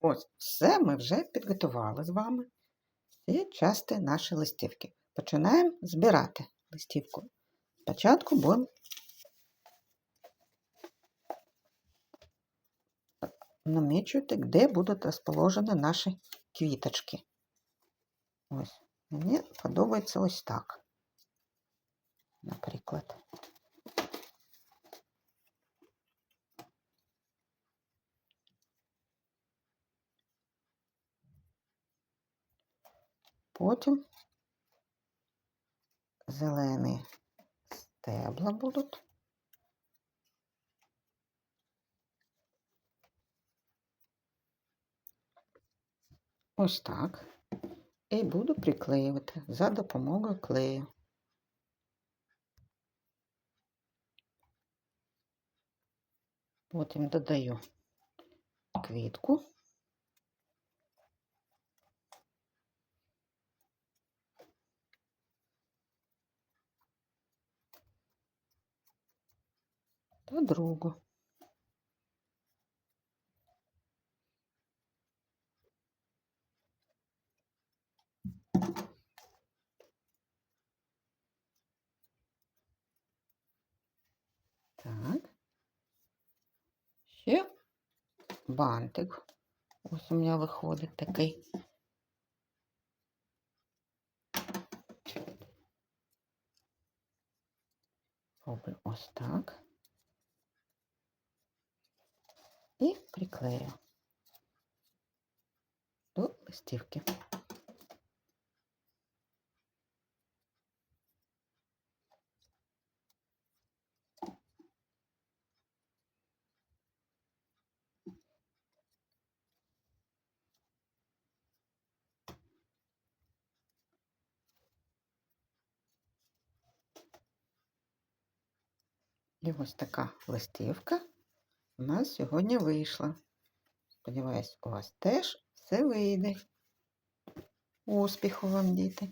Ось, все ми вже підготували з вами. Всі части наші листівки. Починаємо збирати листівку. Спочатку будемо намічувати, де будуть розположені наші квіточки. Ось, мені подобається ось так. Наприклад. Потім зелені стебла будуть. Ось так. І буду приклеювати за допомогою клею. Потім додаю квітку. Та другу. Так. Ще бантик. Ось у мене виходить такий. Роблю ось так. І приклею до листівки. І ось така листівка у нас сьогодні вийшла. Сподіваюсь, у вас теж все вийде. Успіху вам, діти!